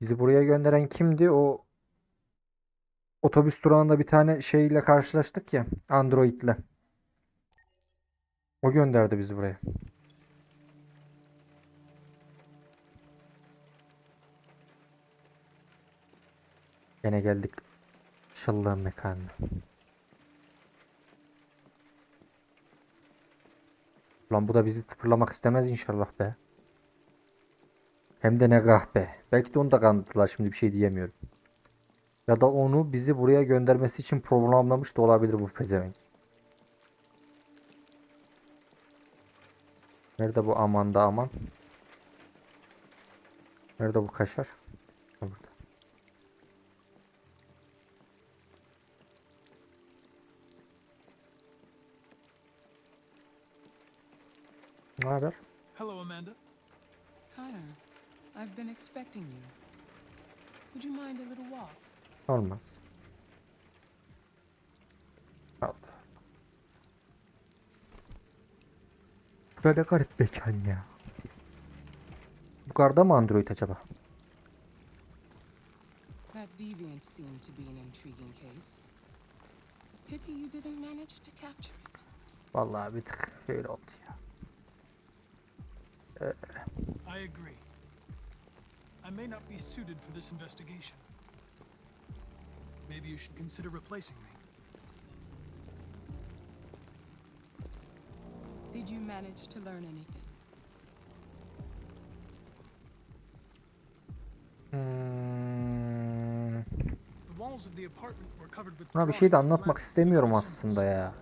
Bizi buraya gönderen kimdi? O otobüs durağında bir tane şeyle karşılaştık ya. Android'le. O gönderdi bizi buraya. Gene geldik şıllığın mekanına. Lan bu da bizi tıpırlamak istemez inşallah be. Hem de ne kahpe. Belki de onu da kandırdılar şimdi bir şey diyemiyorum. Ya da onu bizi buraya göndermesi için programlamış da olabilir bu pezevenk. Nerede bu aman da aman? Nerede bu kaşar? Ha, Burada. Ne haber? Hello, Amanda. Connor, I've been expecting you. Would you mind a little walk? Olmaz. Allah. Böyle garip mekan ya. Yukarıda mı Android acaba? That deviant seemed to be an intriguing case. Pity you didn't manage to capture it. Vallahi bir tık şöyle oldu ya. Not be suited for this investigation. Maybe you should consider replacing me. Did you manage to learn anything? Hmm, The walls of the apartment were covered with buna bir şey de anlatmak istemiyorum aslında ya.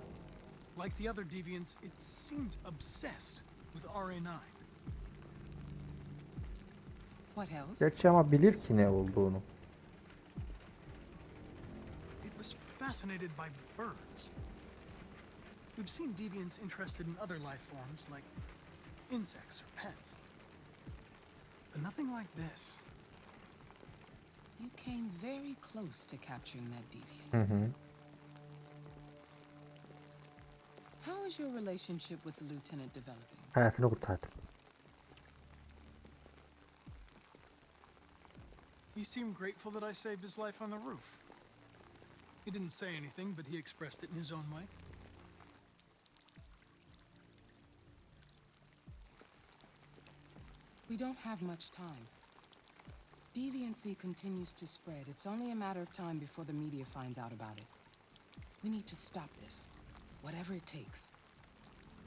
Like the other deviants, it seemed obsessed with RA9. What else? Gerçi ama bilir ki ne olduğunu. It was fascinated by birds. We've seen deviants interested in other life forms like insects or pets. But nothing like this. You came very close to capturing that deviant. Hı hı. How is your relationship with the lieutenant developing? Hayatını kurtardım. He seemed grateful that I saved his life on the roof. He didn't say anything, but he expressed it in his own way. We don't have much time. Deviancy continues to spread. It's only a matter of time before the media finds out about it. We need to stop this, whatever it takes.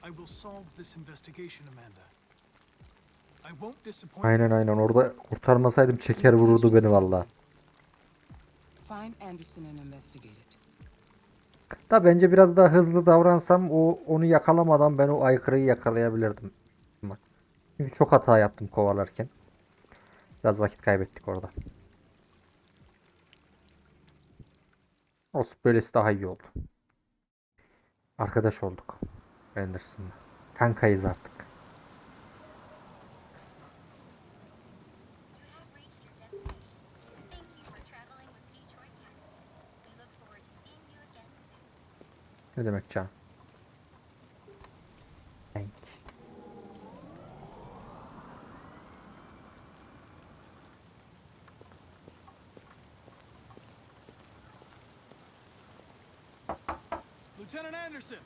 I will solve this investigation, Amanda. Aynen aynen orada kurtarmasaydım çeker vururdu beni valla. Da bence biraz daha hızlı davransam o onu yakalamadan ben o aykırıyı yakalayabilirdim. Çünkü çok hata yaptım kovalarken. Biraz vakit kaybettik orada. Olsun böylesi daha iyi oldu. Arkadaş olduk. Anderson'la. Kankayız artık. You have reached your destination. Thank you for traveling with Detroit Taxis. We look forward to seeing you again soon. Ne demek can? Thank. Lieutenant Anderson!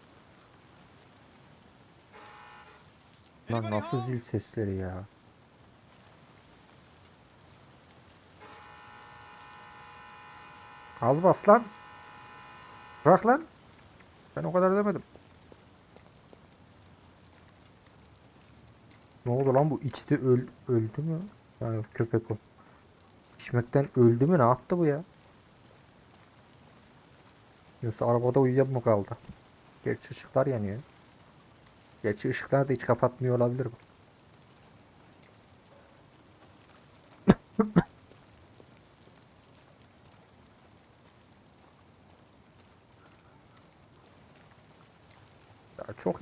Lan nasıl zil sesleri ya? Az bas lan. Bırak lan. Ben o kadar demedim. Ne oldu lan bu içti öl öldü mü? Ha, köpek o. İçmekten öldü mü? Ne yaptı bu ya? Yoksa arabada uyuyup mu kaldı? Gerçi ışıklar yanıyor. Gerçi ışıklar da hiç kapatmıyor olabilir bu.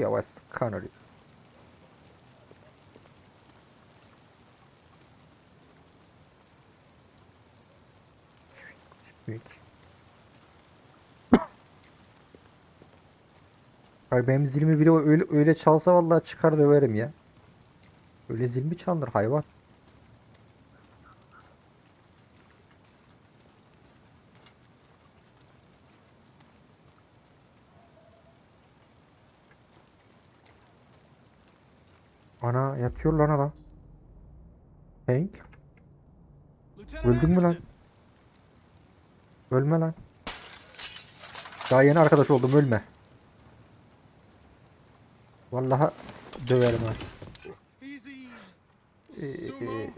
Yavaş Connery. Büyük. Ay benim zilimi biri öyle, öyle çalsa vallahi çıkar döverim ya. Öyle zil mi çalınır hayvan? Ana yapıyor lan adam. Hank Öldün mü lan? Ölme lan. Daha yeni arkadaş oldum ölme. Vallahi döverim ha. Ee, Sumo. e,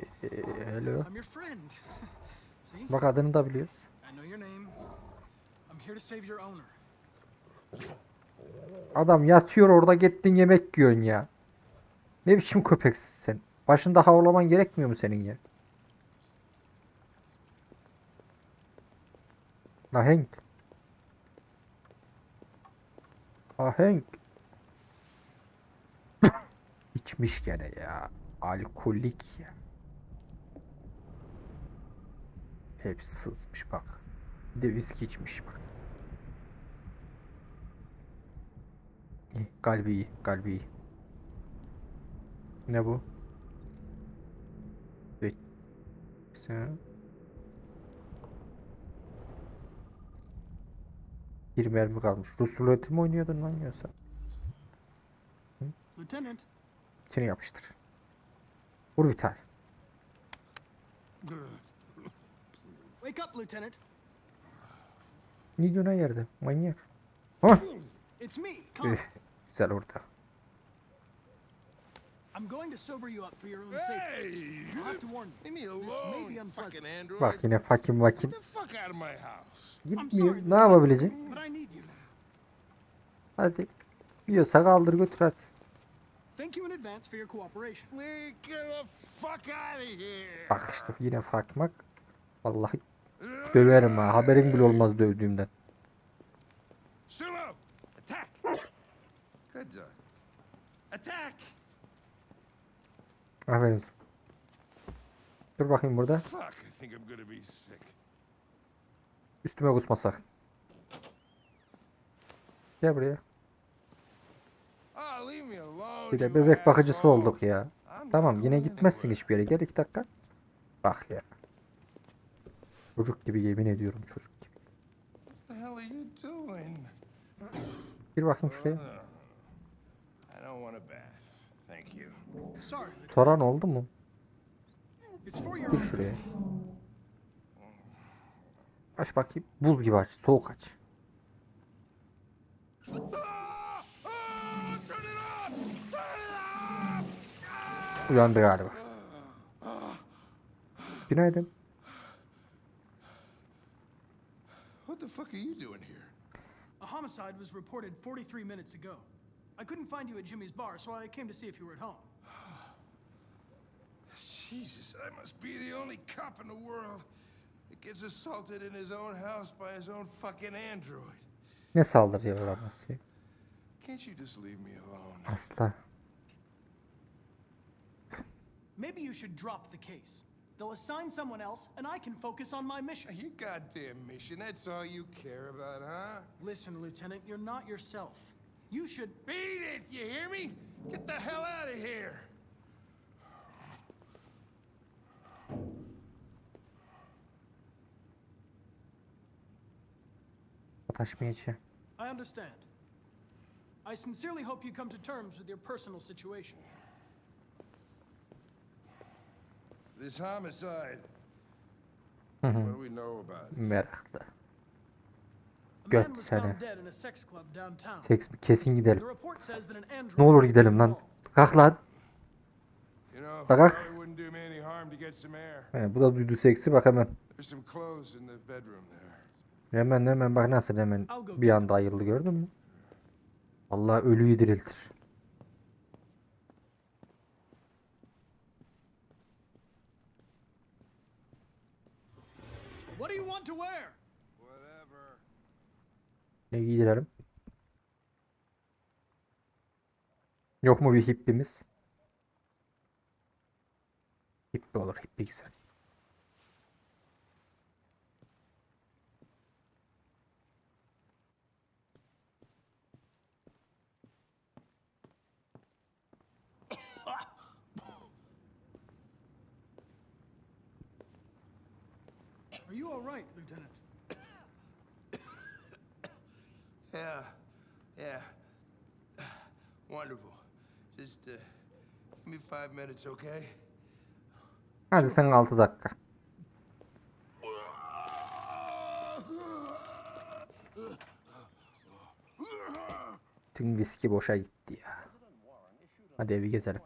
Hello. Bak adını da biliyoruz. Adam yatıyor orada gittin yemek yiyorsun ya. Ne biçim köpeksin sen? Başında havlaman gerekmiyor mu senin ya? Ahenk. Ahenk. İçmiş gene ya. Alkolik ya. Hep sızmış bak. Bir de viski içmiş bak. İyi, Kalbi iyi, kalbi iyi. Ne bu? Sen... Bir mermi kalmış. Rus ruleti mi oynuyordun lan yoksa? Lieutenant. Seni yapıştır. Vur bir tane. Wake up, Lieutenant. Ne diyorsun yerde? Manyak. Hah. It's me, Güzel orada. I'm going to sober you up for your own safety. Hey, I'll have to warn you. leave me This may be alone, unpleasant. fucking android. Bak yine fakim vakin. Get the fuck out of my house. Gitmiyor. Ne yapabilecek? but I need you. Hadi. Yiyorsa kaldır götür hadi. Thank you in advance for your cooperation. We get the fuck out of here. Bak işte yine fakmak. Vallahi döverim ha. Haberin bile olmaz dövdüğümden. Sumo, attack. Good dog. Attack. Aferin. Dur bakayım burada. Üstüme kusma sakın. Gel buraya. Alone. Bir de bebek bakıcısı olduk ya. Tamam yine gitmezsin hiçbir yere. Gel iki dakika. Bak ya. Çocuk gibi yemin ediyorum çocuk gibi. Bir bakayım şuraya. Soran oldu mu? Gir şuraya. Aç bakayım. Buz gibi aç. Soğuk aç. Uyandı galiba. Günaydın. What the fuck are you doing here? A homicide was reported 43 minutes ago. I couldn't find you at Jimmy's bar, so I came to see if you were at home. Jesus, I must be the only cop in the world that gets assaulted in his own house by his own fucking android. Ne saldırıya uğraması? Can't you just leave me alone? Asla. Maybe you should drop the case. They'll assign someone else, and I can focus on my mission. Your goddamn mission, that's all you care about, huh? Listen, Lieutenant, you're not yourself. You should. Beat it, you hear me? Get the hell out of here! Sataşmayacağım. I understand. I sincerely hope you come to terms with your personal situation. This homicide. Mm-hmm. what do we know about it? Meraklı. Göt seni. Seks? Kesin gidelim. Ne olur gidelim lan. Kalk lan. Bak. He, bu da duydu seksi bak hemen. Hemen hemen bak nasıl hemen bir anda ayıldı gördün mü? Allah ölüyü diriltir. What do you want to wear? Whatever. Ne giydirelim? Yok mu bir hippimiz? Hippi olur, hippi güzel. Are you all right, Lieutenant? Yeah, yeah. Wonderful. Just, uh, Give me five minutes, okay? Hadi sen 6 dakika. Tüm viski boşa gitti ya. Hadi evi gezelim.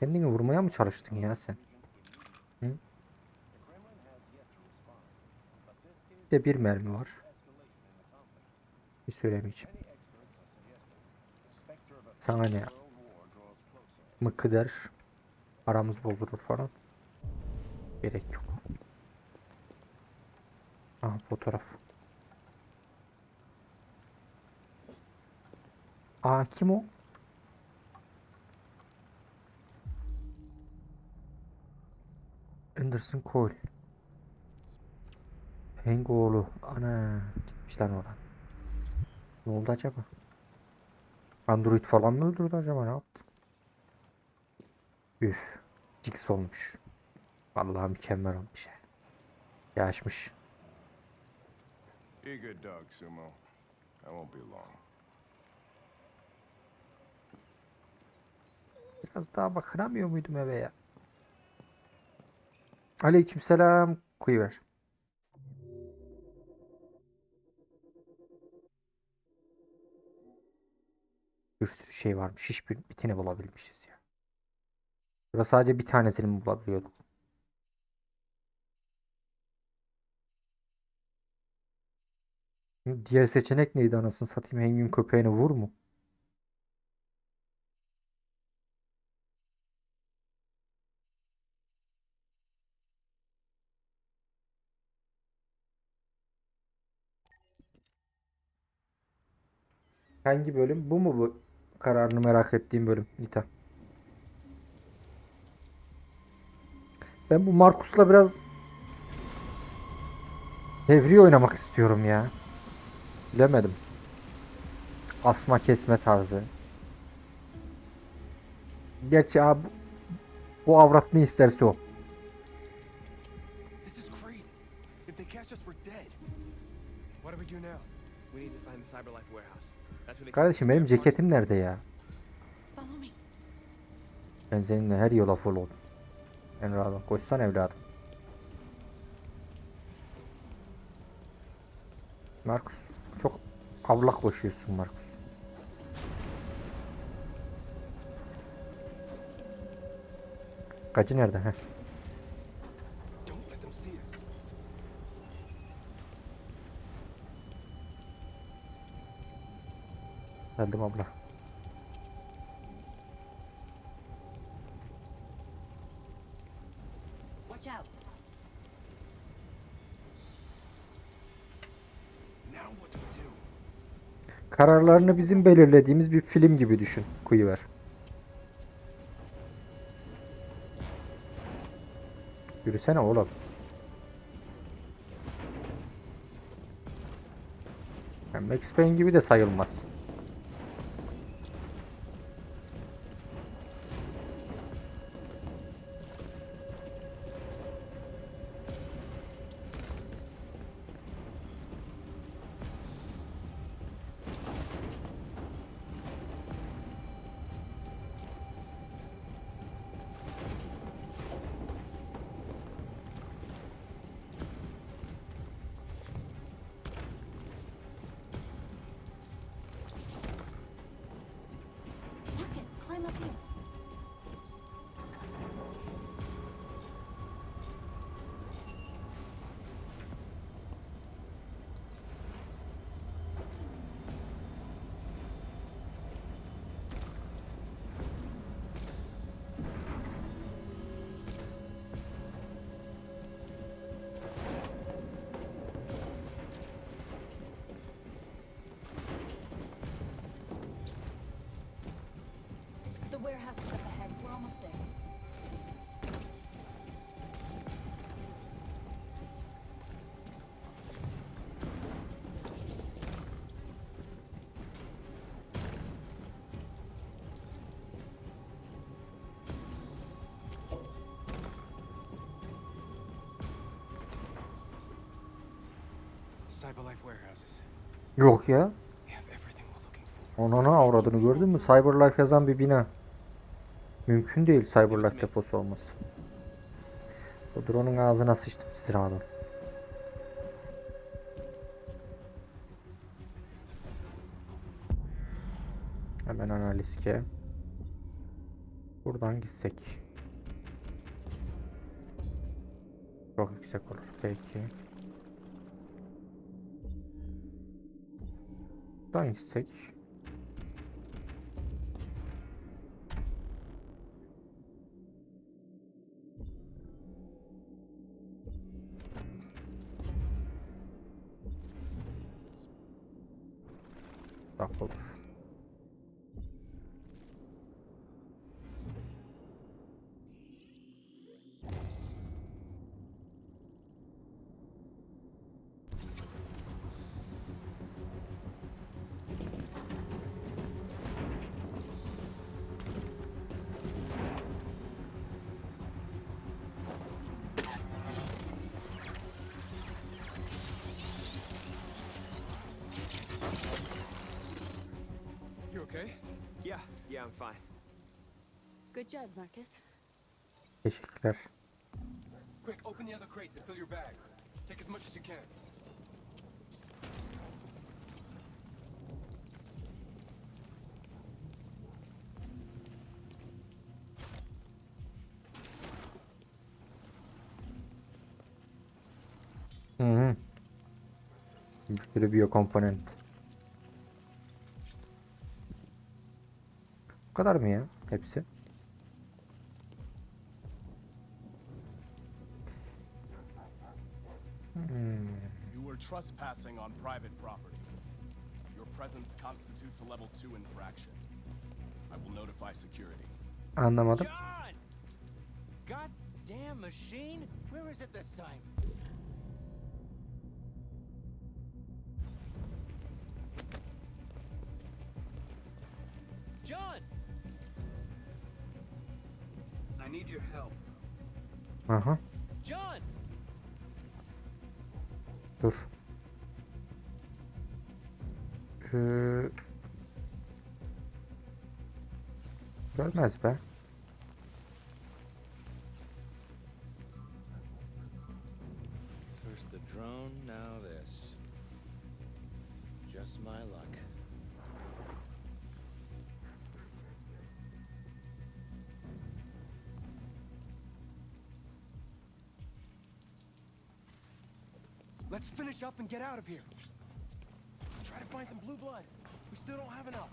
Kendini vurmaya mı çalıştın ya sen? the Kremlin has yet to respond. But this is Bir de bir mermi var. Bir of a Sana ne? world war draws closer. Mıkı der. Aramız doldurur falan. Gerek yok. Aha fotoğraf. Aa kim o? Anderson Cole. Hank oğlu. Ana gitmiş lan oradan. Ne oldu acaba? Android falan mı öldürdü acaba ne yaptı? Üf. Jigs olmuş. Vallahi mükemmel olmuş ya. Yaşmış. Be good dog, Sumo. I won't be long. Biraz daha bakıramıyor muydum eve ya? Aleykümselam. Kuyuver. Bir sürü şey varmış. Hiçbir bitini bulabilmişiz ya. Burada sadece bir tanesini mi bulabiliyorduk? Diğer seçenek neydi anasını satayım? Hengin köpeğini vur mu? Hangi bölüm? Bu mu bu kararını merak ettiğim bölüm Nita? Ben bu Markus'la biraz Fevri oynamak istiyorum ya. Bilemedim. Asma kesme tarzı. Gerçi abi bu avrat ne isterse o. Kardeşim benim ceketim nerede ya? Ben seninle her yola full oldum. En rahat koşsan evladım. Markus çok avlak koşuyorsun Markus. Gacı nerede? Heh. Geldim abla. Watch out. Now what do we do? Kararlarını bizim belirlediğimiz bir film gibi düşün. Kuyuver. Yürüsene oğlum. Yani Max Payne gibi de sayılmaz. Yok ya. Onana avradını gördün mü? Cyberlife yazan bir bina. Mümkün değil Cyberlife deposu olması. O drone'un ağzına sıçtım olun. Hemen analiz ki. Buradan gitsek. Çok yüksek olur belki. Buradan gitsek. Bak olur. I'm fine. Good job, Marcus. Teşekkürler. Quick, open the other crates and fill your bags. Take as much as you can. Hı hı. Bir sürü biyokomponent. Bu kadar mı ya? Hepsi. Hmm. You were trespassing on private property. Your presence constitutes a level 2 infraction. I will notify security. Anlamadım. John! Goddamn machine! Where is it this time? Need your help. Aha. John! Dur. Ee, görmez be. First the drone, now this. Just my luck. Let's finish up and get out of here. Try to find some blue blood. We still don't have enough.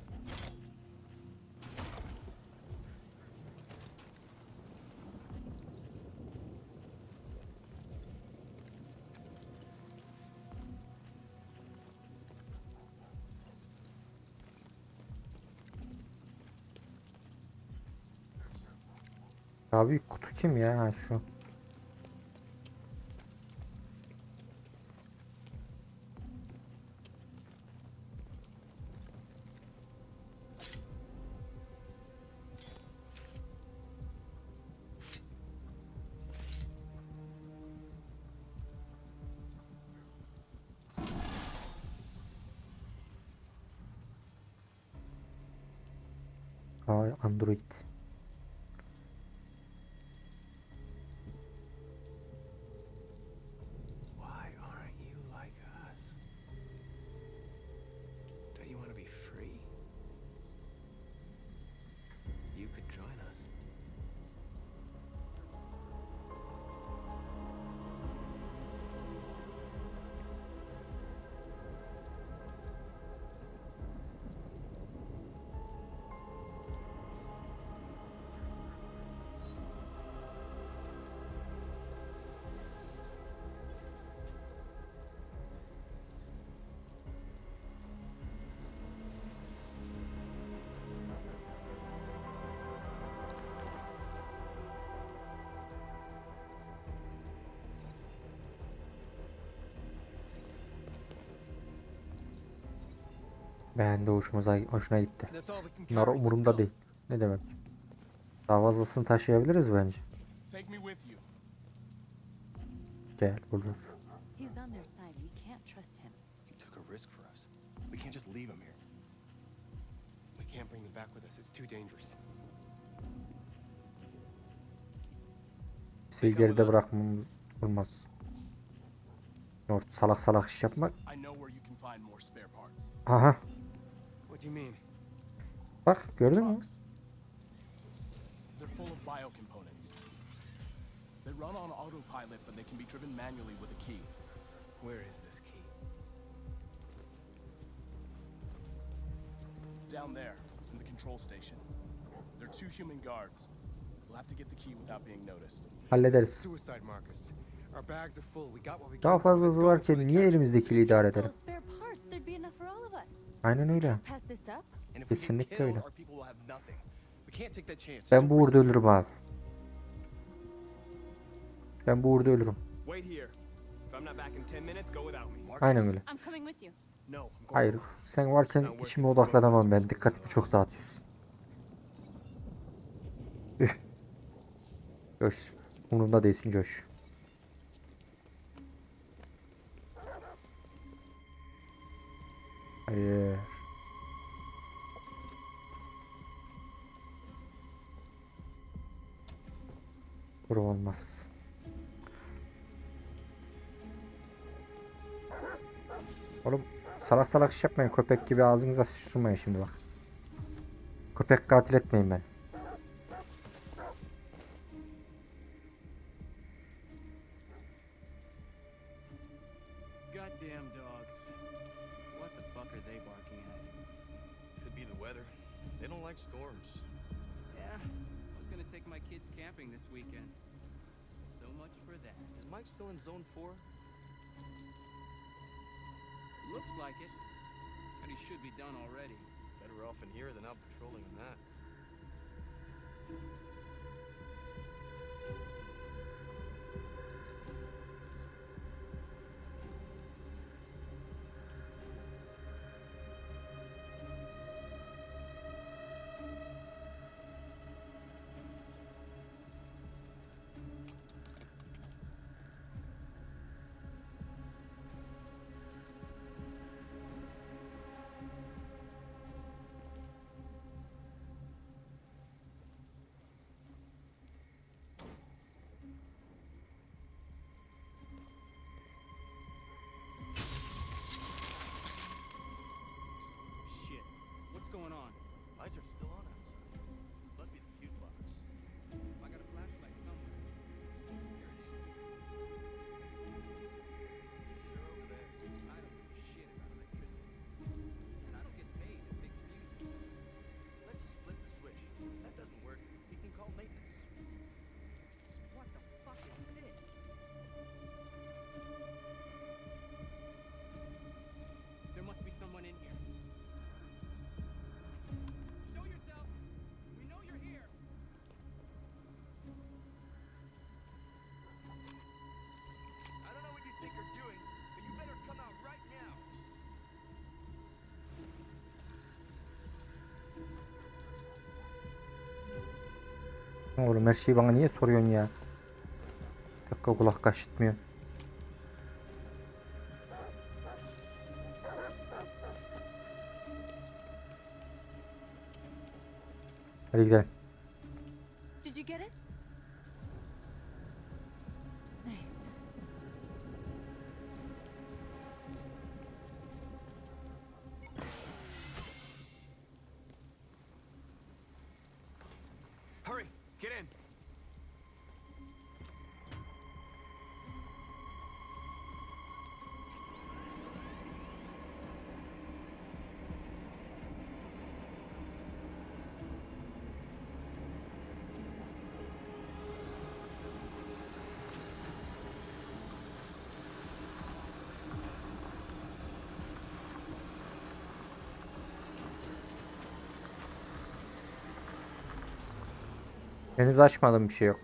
Abi kutu kim ya? Ha şu. Android. Beğendi hoşumuza hoşuna gitti. Bunlar umurumda değil. Ne demek? Daha fazlasını taşıyabiliriz bence. Gel olur. We can't trust him. He took a risk for us. We can't just leave him here. can't bring them back with us. It's too dangerous. Şeyi geride bırakmamız olmaz. Salak salak iş yapmak. Aha do you mean? bak gördün mü? Trucks. They're full of bio components. They run on autopilot, but they can be driven manually with a key. Where is this key? Down there, in the control station. There are two human guards. We'll have to get the key without being noticed. Hallederiz. Suicide markers. Our bags are full. We got what we Daha fazlası go varken niye elimizdekiyle idare edelim? Aynen öyle. Kesinlikle öyle. Ben bu uğurda ölürüm abi. Ben bu uğurda ölürüm. Wait here. If I'm not back in 10 minutes, go without me. Aynen öyle. Hayır. Sen varken işime odaklanamam ben. Dikkatimi çok dağıtıyorsun. Üh. Coş. Umurumda değilsin Coş. Salak salak iş yapmayın. Köpek gibi ağzınıza sıçrayın şimdi bak. Köpek katil etmeyin ben. Goddamn dogs. What the fuck are they barking at? Could be the weather. They don't like storms. Yeah, I was gonna take my kids camping this weekend. So much for that. Is Mike still in zone four? Looks like it. And he should be done already. Better off in here than out patrolling in that. Going on? Lights are still on Oğlum her şeyi bana niye soruyorsun ya? Bir dakika kulak kaşıtmıyor. Hadi gidelim. Henüz açmadım bir şey yok.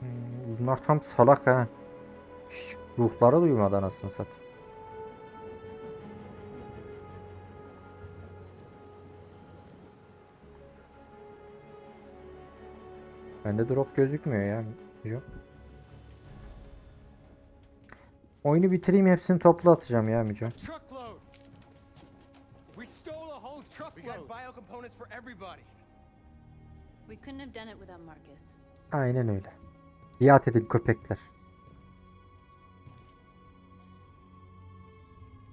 Hmm, Bunlar tam salak ha. Hiç ruhları duymadı anasını satayım. Bende drop gözükmüyor ya. Mico. Oyunu bitireyim hepsini toplu atacağım ya Mico. Components for everybody. We couldn't have done it without Marcus. Aynen öyle. Biat edin köpekler.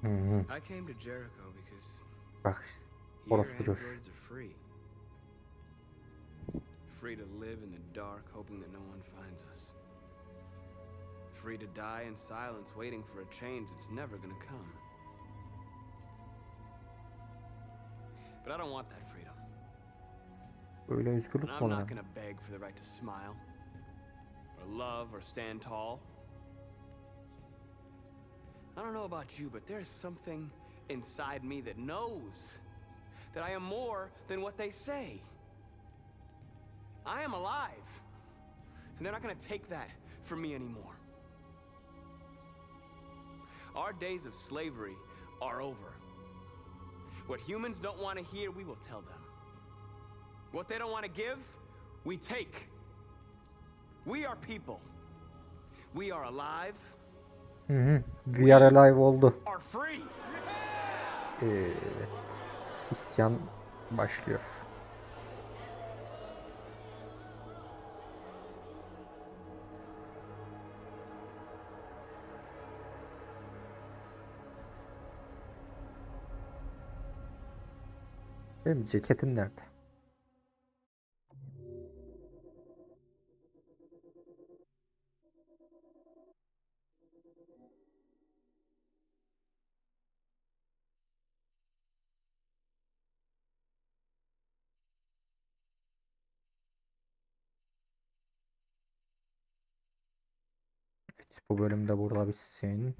Hı hı. I came to Jericho because Bak işte. here Orospu Josh. androids are free. Free to live in the dark, hoping that no one finds us. Free to die in silence, waiting for a change that's never gonna come. But I don't want that freedom. Öyle özgürlük And I'm not gonna beg for the right to smile, or love, or stand tall. I don't know about you, but there's something inside me that knows that I am more than what they say. I am alive. And they're not gonna take that from me anymore. Our days of slavery are over. What humans don't want to hear, we will tell them. What they don't want to give, we take. We are people. We are alive, mm-hmm. Hı hı. We are alive oldu. are free. Evet. İsyan başlıyor. Benim ceketim nerede? Bu bölümde burada bitsin.